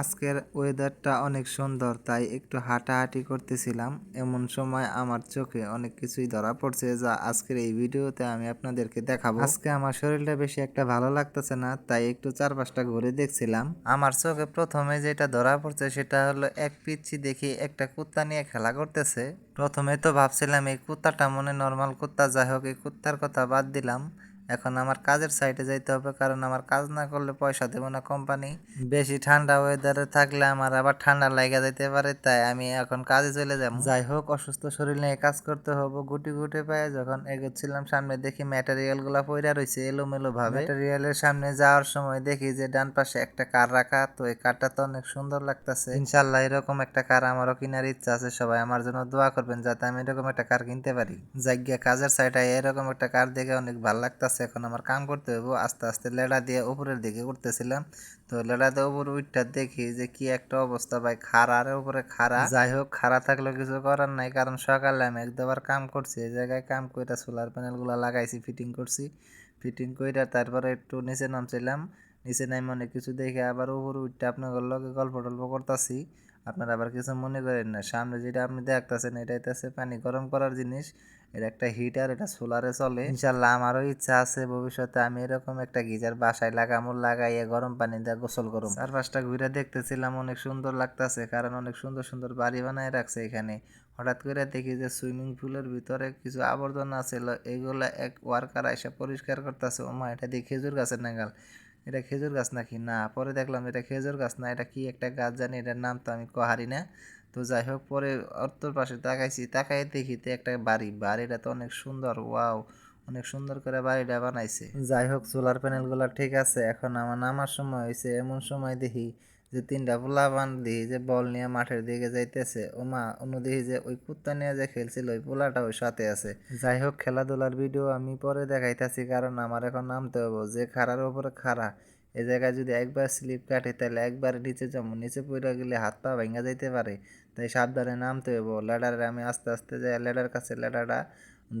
আজকের ওয়েদারটা অনেক সুন্দর, তাই একটু হাঁটাহাঁটি করতেছিলাম। এমন সময় আমার চোখে অনেক কিছুই ধরা পড়ছে যা আজকের এই ভিডিওতে আমি আপনাদেরকে দেখাবো। আজকে আমার শরীরটা বেশি একটা ভালো লাগতেছে না, তাই একটু চারপাশটা ঘুরে দেখছিলাম। আমার চোখে প্রথমে যেটা ধরা পড়ছে সেটা হলো এক পিচ্ছি দেখি একটা কুত্তা নিয়ে খেলা করতেছে। প্রথমে তো ভাবছিলাম এই কুত্তাটা মনে নর্মাল কুত্তা, যাই হোক এই কুত্তার কথা বাদ দিলাম। এখন আমার কাজের সাইডে যাইতে হবে, কারণ আমার কাজ না করলে পয়সা দেবো না কোম্পানি বেশি ঠান্ডা ওয়েদারে থাকলে আমার আবার ঠান্ডা লাগা যাইতে পারে, তাই আমি এখন কাজে চলে যাব। যাই হোক, অসুস্থ শরীর নিয়ে কাজ করতে হবে, গুটি গুটি পায়ে যখন এগোচ্ছিলাম, সামনে দেখি ম্যাটেরিয়ালগুলা পইরা রয়েছে এলোমেলো ভাবে। ম্যাটেরিয়ালের সামনে যাওয়ার সময় দেখি যে ডান পাশে একটা কার রাখা, তো এই কারটা তো অনেক সুন্দর লাগতেছে। ইনশাল্লাহ এরকম একটা কার আমারও কেনার ইচ্ছা আছে, সবাই আমার জন্য দোয়া করবেন যাতে আমি এরকম একটা কার কিনতে পারি। জায়গা কাজের সাইডে এরকম একটা কার দেখে অনেক ভালো লাগতেছে। এখন আমার কাম করতে হইব। আস্তে আস্তে লেডা দিয়ে উপরের দিকে উঠতেছিলাম তো লেডা দিয়ে উপরে উঠটা দেখি যে কি একটা অবস্থা ভাই খাড়ার উপরে খাড়া। যাই হোক, খাড়া থাকলে কিছু করার নাই, কারণ সকালে আমি এক দুবার কাম করছি, এই জায়গায় কাম করে সোলার প্যানেলগুলো লাগাইছি, ফিটিং করছি। ফিটিং কইরা তারপরে একটু নিচে নামছিলাম। নিচে নামে অনেক কিছু দেখে আবার উপরে উঠতে আপনাদের লগে গল্প টল্প করতেছি। আপনারা আবার কিছু মনে করেন না, সামনে যেটা আপনি দেখতেছেন এটা হইতেছে পানি গরম করার জিনিস। এটা একটা হিটার এটা সোলারে চলে। ইনশাল্লাহ আমারও ইচ্ছা আছে ভবিষ্যতে আমি এরকম একটা গিজার বাসায় লাগামো লাগাইয়ে গরম পানি দিয়ে গোসল করুম। চার পাঁচটা ঘুরে দেখতেছিলাম, অনেক সুন্দর লাগতেছে কারণ অনেক সুন্দর সুন্দর বাড়ি বানায় রাখছে এখানে। হঠাৎ করে দেখি যে সুইমিং পুলের ভিতরে কিছু আবর্জনা ছিল এগুলা এক ওয়ার্কার এসে পরিষ্কার করতেছে, ওমা, এটা দিয়ে খেজুর গাছের নাগাল এটা খেজুর গাছ নাকি? না, পরে দেখলাম এটা খেজুর গাছ না, এটা কি একটা গাছ জানি, এটার নাম তো আমি কহারি না। তো যাই হোক পরে অর্থর পাশে তাকাইছি। তাকাই দেখি তো একটা বাড়ি। বাড়িটা তো অনেক সুন্দর, ওয়াও, অনেক সুন্দর করে বাড়িটা বানাইছে। যাই হোক সোলার প্যানেলগুলো ঠিক আছে, এখন আমার নামার সময় হয়েছে এমন সময় দেখি যে তিনটা পোলাপান দেখি যে বল নিয়ে মাঠের দিকে যাইতেছে। ও মা অন্য দেখি যে ওই কুত্তা নিয়ে যে খেলছিল, ওই পোলাটা ওই সাথে আছে। যাই হোক খেলাধুলার ভিডিও আমি পরে দেখাইতেছি, কারণ আমার এখন নামতে হবে যে খাড়ার উপরে খাড়া এ জায়গায় যদি একবার স্লিপ কাটে, তাহলে একবার নিচে যাব। নিচে পড়ে গেলে হাত পা ভেঙে যাইতে পারে। তাই সাবধানে নামতে হইব। ল্যাডারে আমি আস্তে আস্তে যাই, ল্যাডার কাছে ল্যাডারটা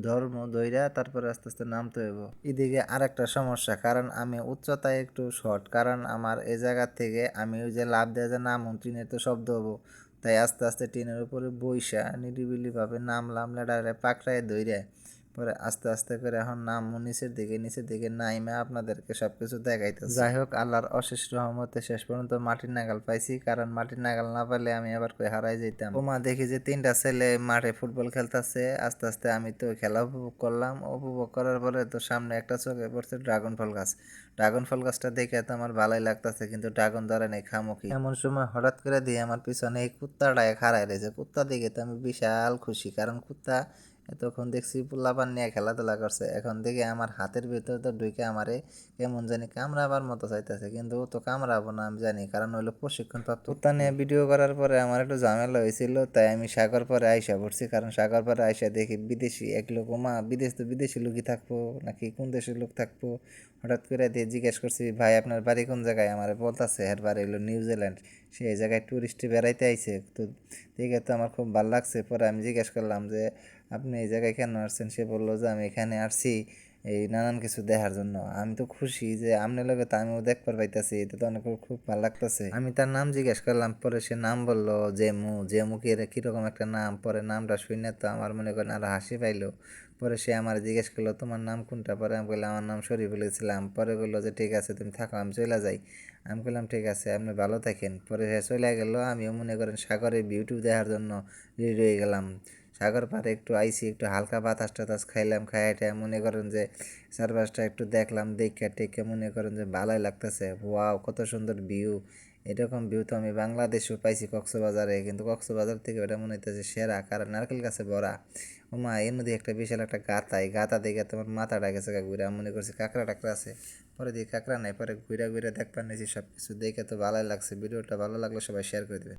ধর্ম ধৈরা তারপরে আস্তে আস্তে নামতে হইব। এদিকে আরেকটা সমস্যা, কারণ আমি উচ্চতায় একটু শর্ট। কারণ আমার এই জায়গা থেকে আমি ওই যে লাভ দেওয়া যে নাম টিনের তো শব্দ হব। তাই আস্তে আস্তে টিনের উপরে বইসা নিরিবিলিভাবে নামলাম, ল্যাডারে পাকড়ায় ধৈরে পরে আস্তে আস্তে করে এখন নাম নিচের দিকে নিচের দিকে নাইমে আপনাদেরকে সবকিছু দেখাইতে যাই হোক আল্লাহর অশেষ রহমতে শেষ পর্যন্ত মাটির নাগাল পাইছি, কারণ মাটির নাগাল না পাইলে আমি আবার কই হারাই যেতাম ওমা, দেখি যে তিনটা ছেলে মাঠে ফুটবল খেলতেছে, আস্তে আস্তে আমি তো খেলা উপভোগ করলাম। উপভোগ করার পরে তো সামনে একটা চোখে পড়ছে ড্রাগন ফল গাছ। ড্রাগন ফল গাছটা দেখে তো আমার ভালোই লাগতেছে, কিন্তু ড্রাগন ধরে নেই খামুখি এমন সময় হঠাৎ করে দিয়ে আমার পিছনে এই কুত্তাটা হারাই রয়েছে। কুত্তা দেখে তো আমি বিশাল খুশি, কারণ কুত্তা এতক্ষণ দেখছি পোলাপান নিয়ে খেলাধুলা করছে। এখন দেখে আমার হাতের ভিতরে তো ঢুকে আমারে কেমন জানি কামড়াবার মতো চাইতেছে কিন্তু ও তো কামড়াবো না আমি জানি কারণ হইল প্রশিক্ষণ প্রাপ্ত কুত্তা নিয়ে ভিডিও করার পরে আমার একটু ঝামেলা হয়েছিল তাই আমি সাগর পরে আইসা পড়ছি কারণ সাগর পরে আইসা দেখি বিদেশি এক লোক ওমা বিদেশ তো বিদেশি লোকই থাকব নাকি কোন দেশের লোক থাকব? হঠাৎ করে দিয়ে জিজ্ঞেস করছি ভাই আপনার বাড়ি কোন জায়গায়? আমার বলতেছে এর বাড়ি হলো নিউজিল্যান্ড। সেই জায়গায় ট্যুরিস্টে বেড়াইতে আইছে। তো দেখে তো আমার খুব ভালো লাগছে। পরে আমি জিজ্ঞেস করলাম যে, আপনি এই জায়গায় কেন আসছেন? সে বলল যে, আমি এখানে আসছি এই নানান কিছু দেখার জন্য। আমি তো খুশি যে আপনার লগে তো আমিও দেখবার পাইতেছি, এটা তো অনেক খুব ভালো লাগতেছে। আমি তার নাম জিজ্ঞেস করলাম, পরে সে নাম বলল, জেমু। জেমু কি কীরকম একটা নাম? পরে নামটা শুনে তো আমার মনে করেন আর হাসি পাইলো। পরে সে আমার জিজ্ঞেস করল, তোমার নাম কোনটা? পরে আমি বললাম আমার নাম শরীফ বলেছিলাম পরে বলল যে, ঠিক আছে, তুমি থাকো, আমি চলে যাই। আমি বললাম ঠিক আছে, আপনি ভালো থাকেন। পরে সে চলে গেলো, আমিও মনে করেন সাগরের বিউটি দেখার জন্য রেডি হয়ে গেলাম। সাগর পাড়ে একটু আইসি, একটু হালকা বাতাস টাতাস খাইলাম খাইটা মনে করেন যে চারপাশটা একটু দেখলাম দেখে টেকে মনে করেন যে ভালোই লাগতেছে। ওয়াও, কত সুন্দর ভিউ এরকম ভিউ তো আমি বাংলাদেশেও পাইছি কক্সবাজারে, কিন্তু কক্সবাজার থেকে ওটা মনে হইতেছে সেরা, কারণ নারকেল গাছে ভরা। ও মা এর মধ্যে একটা বিশাল একটা গাতা, এই গাতা দেখে তোমার মাথাটা গেছে ঘুরে, মনে করছি কাঁকড়া টাকড়া আছে। পরে দিয়ে কাঁকড়া নাই, পরে ঘুরে ঘুরে দেখবার নিয়েছি সব কিছু দেখে তো ভালোই লাগছে। ভিডিওটা ভালো লাগলে সবাই শেয়ার করে দেবে